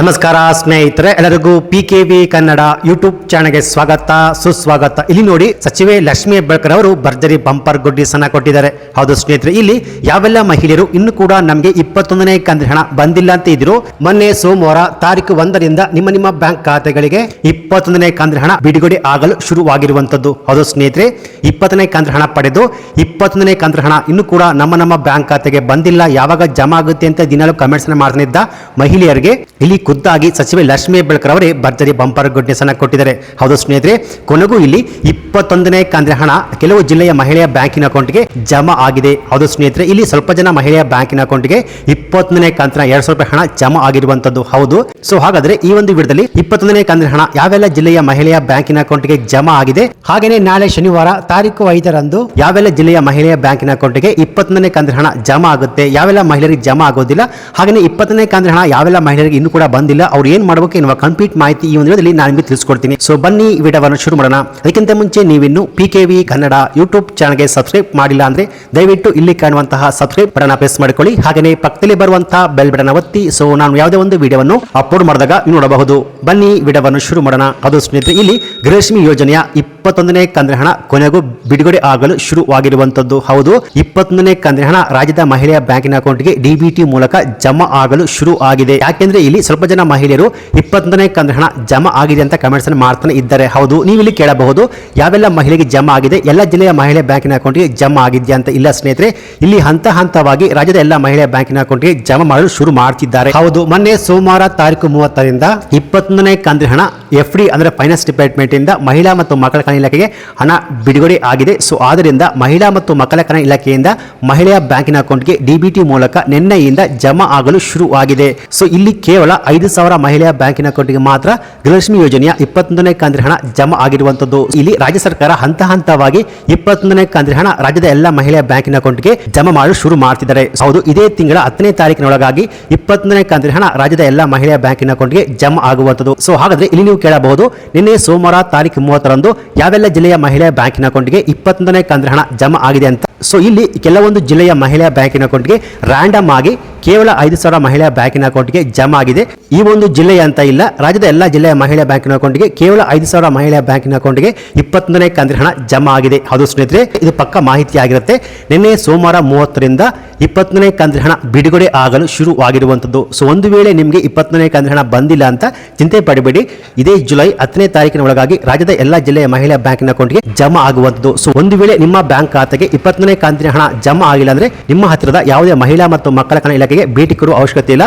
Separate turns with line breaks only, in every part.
ನಮಸ್ಕಾರ ಸ್ನೇಹಿತರೆ, ಎಲ್ಲರಿಗೂ P K V Kannada YouTube ಚಾನಲ್ಗೆ ಸ್ವಾಗತ, ಸುಸ್ವಾಗತ. ಇಲ್ಲಿ ನೋಡಿ ಸಚಿವೆ ಲಕ್ಷ್ಮಿ ಹೆಬ್ಬಾಳ್ಕರ್ ಅವರು ಭರ್ಜರಿ ಬಂಪರ್ ಗುಡ್ಡಿಸನ್ನ ಕೊಟ್ಟಿದ್ದಾರೆ. ಹೌದು ಸ್ನೇಹಿತರೆ, ಇಲ್ಲಿ ಯಾವೆಲ್ಲ ಮಹಿಳೆಯರು ಇನ್ನು ಕೂಡ ನಮಗೆ ಇಪ್ಪತ್ತೊಂದನೇ ಕಂತಿನ ಹಣ ಬಂದಿಲ್ಲ ಅಂತ ಇದ್ರು ಮೊನ್ನೆ ಸೋಮವಾರ ತಾರೀಕು ಒಂದರಿಂದ ನಿಮ್ಮ ನಿಮ್ಮ ಬ್ಯಾಂಕ್ ಖಾತೆಗಳಿಗೆ ಇಪ್ಪತ್ತೊಂದನೇ ಕಂತಿನ ಹಣ ಬಿಡುಗಡೆ ಆಗಲು ಶುರುವಾಗಿರುವಂತದ್ದು. ಹೌದು ಸ್ನೇಹಿತರೆ, ಇಪ್ಪತ್ತನೇ ಕಂತಿನ ಹಣ ಪಡೆದು ಇಪ್ಪತ್ತೊಂದನೇ ಕಂತಿನ ಹಣ ಇನ್ನು ಕೂಡ ನಮ್ಮ ನಮ್ಮ ಬ್ಯಾಂಕ್ ಖಾತೆಗೆ ಬಂದಿಲ್ಲ. ಯಾವಾಗ ಜಮಾ ಆಗುತ್ತೆ ಅಂತ ದಿನಾಲು ಕಮೆಂಟ್ಸ್ ಮಾಡ್ತಿದ್ದ ಮಹಿಳೆಯರಿಗೆ, ಇಲ್ಲಿ ಖುದ್ದಾಗಿ ಸಚಿವೆ ಲಕ್ಷ್ಮೀ ಹೆಬ್ಬಾಳ್ಕರ್ ಅವರೇ ಭರ್ಜರಿ ಬಂಪರ್ ಗುಡ್ನೆಸ್ ಅನ್ನ ಕೊಟ್ಟಿದ್ದಾರೆ. ಹೌದು ಸ್ನೇಹಿತರೆ, ಕೊನೆಗೂ ಇಲ್ಲಿ ಇಪ್ಪತ್ತೊಂದನೇ ಕಂದ್ರೆ ಹಣ ಕೆಲವು ಜಿಲ್ಲೆಯ ಮಹಿಳೆಯ ಬ್ಯಾಂಕಿನ ಅಕೌಂಟ್ಗೆ ಜಮಾ ಆಗಿದೆ. ಹೌದು ಸ್ನೇಹಿತರೆ, ಇಲ್ಲಿ ಸ್ವಲ್ಪ ಜನ ಮಹಿಳೆಯ ಬ್ಯಾಂಕಿನ ಅಕೌಂಟ್ಗೆ ಇಪ್ಪತ್ತೊಂದನೇ ಕಂತಿನ ಎರಡ್ ಸಾವಿರ ರೂಪಾಯಿ ಹಣ ಜಮಾ ಆಗಿರುವಂತದ್ದು. ಹೌದು. ಸೊ ಹಾಗಾದ್ರೆ ಈ ಒಂದು ವಿಡಿಯೋದಲ್ಲಿ ಇಪ್ಪತ್ತೊಂದನೇ ಕಂತಿನ ಹಣ ಯಾವೆಲ್ಲ ಜಿಲ್ಲೆಯ ಮಹಿಳೆಯ ಬ್ಯಾಂಕಿನ ಅಕೌಂಟ್ಗೆ ಜಮಾ ಆಗಿದೆ. ಹಾಗೆಯೇ ನಾಳೆ ಶನಿವಾರ ತಾರೀಕು ಐದರಂದು ಯಾವೆಲ್ಲ ಜಿಲ್ಲೆಯ ಮಹಿಳೆಯ ಬ್ಯಾಂಕಿನ ಅಕೌಂಟ್ಗೆ ಇಪ್ಪತ್ತೊಂದನೇ ಕಂತಿನ ಹಣ ಜಮಾ ಆಗುತ್ತೆ, ಯಾವೆಲ್ಲ ಮಹಿಳೆಯರಿಗೆ ಜಮಾ ಆಗೋದಿಲ್ಲ. ಹಾಗೆಯೇ ಇಪ್ಪತ್ತನೇ ಕಂತಿನ ಹಣ ಯಾವೆಲ್ಲ ಮಹಿಳೆಯರಿಗೆ ಇನ್ನೂ ಕೂಡ ಬಂದಿಲ್ಲ. ಅವ್ರು ಏನ್ ಮಾಡಬೇಕು ಎನ್ನುವ ಕಂಪ್ಲೀಟ್ ಮಾಹಿತಿ ಈ ಒಂದು ವಿಡಿಯೋದಲ್ಲಿ ನಾನು ನಿಮಗೆ ತಿಳಿಸ್ಕೊಡ್ತೀನಿ. ಸೊ ಬನ್ನಿ ವಿಡಿಯೋವನ್ನು ಶುರು ಮಾಡೋಣ. ಅದಕ್ಕಿಂತ ಮುಂಚೆ ನೀವಿನ್ನು P K V Kannada YouTube ಚಾನಲ್ಗೆ ಸಬ್ಸ್ಕ್ರೈಬ್ ಮಾಡಿಲ್ಲ ಅಂದ್ರೆ ದಯವಿಟ್ಟು ಇಲ್ಲಿ ಕಾಣುವಂತಹ ಸಬ್ಸ್ಕ್ರೈಬ್ ಬಟನ್ ಪ್ರೆಸ್ ಮಾಡಿಕೊಳ್ಳಿ. ಹಾಗೆಯೇ ಪಕ್ಕದಲ್ಲಿ ಬರುವಂತಹ ಬೆಲ್ ಬಟನ್ ಒತ್ತಿ. ಸೊ ನಾನು ಯಾವುದೇ ಒಂದು ವಿಡಿಯೋವನ್ನು ಅಪ್ಲೋಡ್ ಮಾಡಿದಾಗ ನೋಡಬಹುದು. ಬನ್ನಿ ವಿಡಿಯೋವನ್ನು ಶುರು ಮಾಡೋಣ. ಅದು ಸ್ನೇಹಿತರೆ, ಇಲ್ಲಿ ಗೃಹಲಕ್ಷ್ಮಿ ಯೋಜನೆಯ ಇಪ್ಪತ್ತೊಂದನೇ ಕಂದ್ರಹಣ ಹಣ ಕೊನೆಗೂ ಬಿಡುಗಡೆ ಆಗಲು ಶುರುವಾಗಿರುವಂತದ್ದು. ಹೌದು, ಇಪ್ಪತ್ತೊಂದನೇ ಕಂದ್ರೆ ಹಣ ರಾಜ್ಯದ ಮಹಿಳೆಯ ಬ್ಯಾಂಕಿನ ಅಕೌಂಟ್ಗೆ ಡಿಬಿಟಿ ಮೂಲಕ ಜಮಾ ಆಗಲು ಶುರು ಆಗಿದೆ. ಯಾಕೆಂದ್ರೆ ಇಲ್ಲಿ ಸ್ವಲ್ಪ ಜನ ಮಹಿಳೆಯರು ಇಪ್ಪತ್ತೊಂದನೇ ಕಂದ್ರೆ ಹಣ ಜಮಾ ಆಗಿದೆ ಅಂತ ಕಮೆಂಟ್ಸ್ ಅನ್ನು ಮಾಡ್ತಾನೆ ಇದ್ದಾರೆ. ಹೌದು ನೀವು ಇಲ್ಲಿ ಕೇಳಬಹುದು, ಯಾವೆಲ್ಲ ಮಹಿಳೆಗೆ ಜಮಾ ಆಗಿದೆ, ಎಲ್ಲ ಜಿಲ್ಲೆಯ ಮಹಿಳೆ ಬ್ಯಾಂಕಿನ ಅಕೌಂಟ್ಗೆ ಜಮಾ ಆಗಿದೆಯಾ ಅಂತ. ಇಲ್ಲ ಸ್ನೇಹಿತರೆ, ಇಲ್ಲಿ ಹಂತ ಹಂತವಾಗಿ ರಾಜ್ಯದ ಎಲ್ಲ ಮಹಿಳೆ ಬ್ಯಾಂಕಿನ ಅಕೌಂಟ್ಗೆ ಜಮಾ ಮಾಡಲು ಶುರು ಮಾಡ್ತಿದ್ದಾರೆ. ಹೌದು, ಮೊನ್ನೆ ಸೋಮವಾರ ತಾರೀಕು ಮೂವತ್ತರಿಂದ ಇಪ್ಪತ್ತೊಂದನೇ ಕಂದ್ರೆ ಹಣ ಎಫ್ ಡಿ ಅಂದ್ರೆ ಫೈನಾನ್ಸ್ ಡಿಪಾರ್ಟ್ಮೆಂಟ್ ಇಂದ ಮಹಿಳಾ ಮತ್ತು ಮಕ್ಕಳ ಇಲಾಖೆಗೆ ಹಣ ಬಿಡುಗಡೆ ಆಗಿದೆ. ಸೊ, ಆದ್ದರಿಂದ ಮಹಿಳಾ ಮತ್ತು ಮಕ್ಕಳ ಕಲ್ಯಾಣ ಇಲಾಖೆಯಿಂದ ಮಹಿಳೆಯ ಬ್ಯಾಂಕಿನ ಅಕೌಂಟ್ಗೆ ಡಿಬಿಟಿ ಮೂಲಕ ನಿನ್ನೆಯಿಂದ ಜಮಾ ಆಗಲು ಶುರುವಾಗಿದೆ. ಸೊ, ಇಲ್ಲಿ ಕೇವಲ ಐದು ಸಾವಿರ ಮಹಿಳೆಯ ಬ್ಯಾಂಕಿನ ಅಕೌಂಟ್ಗೆ ಮಾತ್ರ ಗೃಹಲಕ್ಷ್ಮಿ ಯೋಜನೆಯ ಇಪ್ಪತ್ತೊಂದನೇ ಕಂದ್ರಿ ಹಣ ಜಮಾ ಆಗಿರುವಂತದ್ದು ಇಲ್ಲಿ ರಾಜ್ಯ ಸರ್ಕಾರ ಹಂತ ಹಂತವಾಗಿ ಇಪ್ಪತ್ತೊಂದನೇ ಕಂದ್ರಿ ಹಣ ರಾಜ್ಯದ ಎಲ್ಲ ಮಹಿಳೆಯ ಬ್ಯಾಂಕಿನ ಅಕೌಂಟ್ಗೆ ಜಮಾ ಮಾಡಲು ಶುರು ಮಾಡ್ತಿದ್ದಾರೆ. ಹೌದು, ಇದೇ ತಿಂಗಳ ಹತ್ತನೇ ತಾರೀಕಿನೊಳಗಾಗಿ ಇಪ್ಪತ್ತೊಂದನೇ ಕಂದ್ರಿ ಹಣ ರಾಜ್ಯದ ಎಲ್ಲ ಮಹಿಳೆಯ ಬ್ಯಾಂಕಿನ ಅಕೌಂಟ್ಗೆ ಜಮಾ ಆಗುವಂತದ್ದು ಸೊ, ಹಾಗಾದ್ರೆ ಇಲ್ಲಿ ನೀವು ಕೇಳಬಹುದು, ನಿನ್ನೆ ಸೋಮವಾರ ತಾರೀಕು ಮೂವತ್ತರಂದು ಯಾವೆಲ್ಲ ಜಿಲ್ಲೆಯ ಮಹಿಳೆಯ ಬ್ಯಾಂಕಿನ ಅಕೌಂಟ್ಗೆ ಇಪ್ಪತ್ತೊಂದನೇ ಕಂದ್ರ ಹಣ ಜಮಾ ಆಗಿದೆ ಅಂತ. ಸೊ ಇಲ್ಲಿ ಕೆಲವೊಂದು ಜಿಲ್ಲೆಯ ಮಹಿಳೆಯ ಬ್ಯಾಂಕಿನ ಅಕೌಂಟ್ಗೆ ರ್ಯಾಂಡಮ್ ಆಗಿ ಕೇವಲ ಐದು ಸಾವಿರ ಮಹಿಳಾ ಬ್ಯಾಂಕಿನ ಅಕೌಂಟ್ಗೆ ಜಮಾ ಆಗಿದೆ. ಈ ಒಂದು ಜಿಲ್ಲೆಯ ಅಂತ ಇಲ್ಲ, ರಾಜ್ಯದ ಎಲ್ಲ ಜಿಲ್ಲೆಯ ಮಹಿಳಾ ಬ್ಯಾಂಕಿನ ಅಕೌಂಟ್ಗೆ ಕೇವಲ ಐದು ಸಾವಿರ ಮಹಿಳೆಯ ಬ್ಯಾಂಕಿನ ಅಕೌಂಟ್ಗೆ ಇಪ್ಪತ್ತೊಂದನೇ ಕಂತಿನ ಹಣ ಜಮಾ ಆಗಿದೆ. ಅದು ಸ್ನೇಹಿತರೆ, ಇದು ಪಕ್ಕ ಮಾಹಿತಿ ಆಗಿರುತ್ತೆ. ನಿನ್ನೆ ಸೋಮವಾರ ಮೂವತ್ತರಿಂದ ಇಪ್ಪತ್ತನೇ ಕಂತಿನ ಹಣ ಬಿಡುಗಡೆ ಆಗಲು ಶುರುವಾಗಿರುವಂಥದ್ದು. ಸೊ, ಒಂದು ವೇಳೆ ನಿಮಗೆ ಇಪ್ಪತ್ತನೇ ಕಂತಿನ ಹಣ ಬಂದಿಲ್ಲ ಅಂತ ಚಿಂತೆ ಪಡಬೇಡಿ. ಇದೇ ಜುಲೈ ಹತ್ತನೇ ತಾರೀಕಿನ ಒಳಗಾಗಿ ರಾಜ್ಯದ ಎಲ್ಲ ಜಿಲ್ಲೆಯ ಮಹಿಳಾ ಬ್ಯಾಂಕಿನ ಅಕೌಂಟ್ಗೆ ಜಮಾ ಆಗುವಂಥದ್ದು. ಸೊ, ಒಂದು ವೇಳೆ ನಿಮ್ಮ ಬ್ಯಾಂಕ್ ಖಾತೆಗೆ ಇಪ್ಪತ್ತನೇ ಕಂತಿನ ಹಣ ಜಮಾ ಆಗಿಲ್ಲ ಅಂದ್ರೆ ನಿಮ್ಮ ಹತ್ತಿರದ ಯಾವುದೇ ಮಹಿಳಾ ಮತ್ತು ಮಕ್ಕಳ ಕಲ್ಯಾಣ ಇಲಾಖೆಗೆ ಭೇಟಿ ಕೊಡುವ ಅವಶ್ಯಕತೆ ಇಲ್ಲ.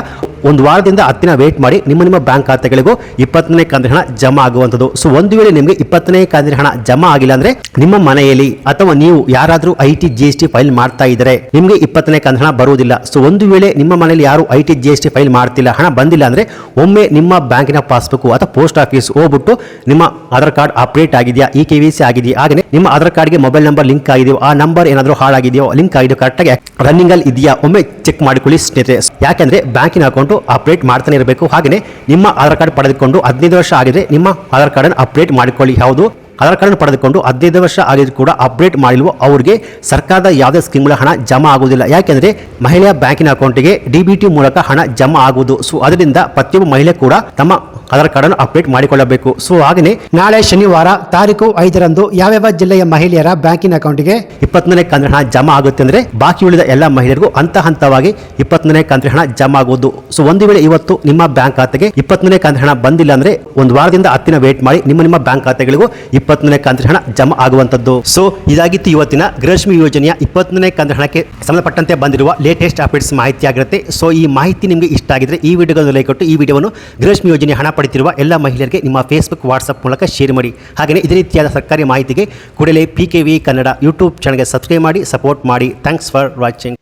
ಒಂದು ವಾರದಿಂದ ಹತ್ತಿನ ವೇಟ್ ಮಾಡಿ ನಿಮ್ಮ ನಿಮ್ಮ ಬ್ಯಾಂಕ್ ಖಾತೆಗಳಿಗೂ ಇಪ್ಪತ್ತನೇ ಕಂತಿನ ಹಣ ಜಮಾ ಆಗುವಂಥದ್ದು. ಸೊ ಒಂದು ವೇಳೆ ನಿಮಗೆ ಇಪ್ಪತ್ತನೇ ಕಂತಿನ ಹಣ ಜಮಾ ಆಗಿಲ್ಲ ಅಂದ್ರೆ ನಿಮ್ಮ ಮನೆಯಲ್ಲಿ ಅಥವಾ ನೀವು ಯಾರಾದರೂ I T G S T file ಮಾಡ್ತಾ ಇದ್ದರೆ ನಿಮಗೆ ಇಪ್ಪತ್ತನೇ ಕಂತಿನ ಹಣ ಬರುವುದಿಲ್ಲ. ಸೊ ಒಂದು ವೇಳೆ ನಿಮ್ಮ ಮನೆಯಲ್ಲಿ ಯಾರು I T G S T file ಮಾಡ್ತಿಲ್ಲ, ಹಣ ಬಂದಿಲ್ಲ ಅಂದ್ರೆ ಒಮ್ಮೆ ನಿಮ್ಮ ಬ್ಯಾಂಕಿನ ಪಾಸ್ಬುಕ್ ಅಥವಾ ಪೋಸ್ಟ್ ಆಫೀಸ್ ಹೋಗ್ಬಿಟ್ಟು ನಿಮ್ಮ ಆಧಾರ್ ಕಾರ್ಡ್ ಅಪ್ಡೇಟ್ ಆಗಿದೆಯಾ ಇ ಕೆ ವಿ ಸಿ ಆಗಿದೆಯಾ ಹಾಗೆ ನಿಮ್ಮ ಆಧಾರ್ ಕಾರ್ಡ್ಗೆ ಮೊಬೈಲ್ ನಂಬರ್ ಲಿಂಕ್ ಆಗಿದೆಯೋ, ಆ ನಂಬರ್ ಏನಾದರೂ ಹಾಳಾಗಿದೆಯೋ ಲಿಂಕ್ ಆಗಿದೆಯೋ ಕರೆಕ್ಟಾಗಿ ರನ್ನಿಂಗ್ ಅಲ್ಲಿ ಇದೆಯಾ, ಒಮ್ಮೆ ಚೆಕ್ ಮಾಡಿಕೊಳ್ಳಿ ಸ್ನೇಹಿತರೆ. ಯಾಕೆಂದ್ರೆ ಬ್ಯಾಂಕಿನ ಅಕೌಂಟ್ ಅಪ್ಡೇಟ್ ಮಾಡ್ತಾನೆ ಇರಬೇಕು. ಹಾಗೆಯೇ ನಿಮ್ಮ ಆಧಾರ್ ಕಾರ್ಡ್ ಪಡೆದುಕೊಂಡು ಹದಿನೈದು ವರ್ಷ ಆಗಿದ್ರೆ ನಿಮ್ಮ ಆಧಾರ್ ಕಾರ್ಡ್ ಅನ್ನು ಅಪ್ಡೇಟ್ ಮಾಡಿಕೊಳ್ಳಿ. ಯಾವುದು ಆಧಾರ್ ಕಾರ್ಡ್ ಪಡೆದುಕೊಂಡು ಹದಿನೈದು ವರ್ಷ ಆಗಿದ್ರು ಕೂಡ ಅಪ್ಡೇಟ್ ಮಾಡಿಲ್ವೋ ಅವರಿಗೆ ಸರ್ಕಾರದ ಯಾವುದೇ ಸ್ಕೀಮ್ಗಳ ಹಣ ಜಮಾ ಆಗುವುದಿಲ್ಲ. ಯಾಕೆಂದ್ರೆ ಮಹಿಳೆಯ ಬ್ಯಾಂಕಿನ ಅಕೌಂಟಿಗೆ ಡಿ ಬಿ ಮೂಲಕ ಹಣ ಜಮಾ ಆಗುವುದು. ಸೊ, ಅದರಿಂದ ಪ್ರತಿಯೊಬ್ಬ ಮಹಿಳೆ ಕೂಡ ತಮ್ಮ ಆಧಾರ್ ಕಾರ್ಡ್ ಅನ್ನು ಅಪ್ಡೇಟ್ ಮಾಡಿಕೊಳ್ಳಬೇಕು. ಸೊ, ಹಾಗೆಯೇ ನಾಳೆ ಶನಿವಾರ ತಾರೀಕು ಐದರಂದು ಯಾವ್ಯಾವ ಜಿಲ್ಲೆಯ ಮಹಿಳೆಯರ ಬ್ಯಾಂಕಿನ ಅಕೌಂಟ್ಗೆ ಇಪ್ಪತ್ತನೇ ಕಂತಿನ ಹಣ ಜಮಾ ಆಗುತ್ತೆ ಅಂದ್ರೆ ಬಾಕಿ ಉಳಿದ ಎಲ್ಲ ಮಹಿಳೆಯರಿಗೂ ಹಂತ ಹಂತವಾಗಿ ಇಪ್ಪತ್ತನೇ ಕಂತಿನ ಹಣ ಜಮಾ ಆಗುವುದು. ಸೊ, ಒಂದು ವೇಳೆ ಇವತ್ತು ನಿಮ್ಮ ಬ್ಯಾಂಕ್ ಖಾತೆಗೆ ಇಪ್ಪತ್ತನೇ ಕಂತಿನ ಹಣ ಬಂದಿಲ್ಲ ಅಂದ್ರೆ ಒಂದು ವಾರದಿಂದ ಹತ್ತಿನ ವೇಟ್ ಮಾಡಿ ನಿಮ್ಮ ನಿಮ್ಮ ಬ್ಯಾಂಕ್ ಖಾತೆಗಳಿಗೂ ಇಪ್ಪತ್ತನೇ ಕಂತಿನ ಹಣ ಜಮಾ ಆಗುವಂತದ್ದು ಸೊ ಇದಾಗಿತ್ತು ಇವತ್ತಿನ ಗೃಹಲಕ್ಷ್ಮಿ ಯೋಜನೆಯ ಇಪ್ಪತ್ತನೇ ಕಂತಿನ ಹಣಕ್ಕೆ ಸಂಬಂಧಪಟ್ಟಂತೆ ಬಂದಿರುವ ಲೇಟೆಸ್ಟ್ ಅಪ್ಡೇಟ್ಸ್ ಮಾಹಿತಿ ಆಗಿರುತ್ತೆ. ಸೊ ಈ ಮಾಹಿತಿ ನಿಮಗೆ ಇಷ್ಟ ಆಗಿದ್ರೆ ಈ ವಿಡಿಯೋಗಳನ್ನು ಲೈಕ್ ಕೊಟ್ಟು ಈ ವಿಡಿಯೋವನ್ನು ಗೃಹಲಕ್ಷ್ಮಿ ಯೋಜನೆ ಹಣ ಪಡೆದಿರುವ ಎಲ್ಲ ಮಹಿಳೆಯರಿಗೆ ನಿಮ್ಮ ಫೇಸ್ಬುಕ್ ವಾಟ್ಸಪ್ ಮೂಲಕ ಶೇರ್ ಮಾಡಿ. ಹಾಗೆಯೇ ಇದೇ ರೀತಿಯಾದ ಸರ್ಕಾರಿ ಮಾಹಿತಿಗೆ ಕೂಡಲೇ P K V Kannada YouTube ಚಾನಲ್ಗೆ ಸಬ್ಸ್ಕ್ರೈಬ್ ಮಾಡಿ ಸಪೋರ್ಟ್ ಮಾಡಿ. Thanks for watching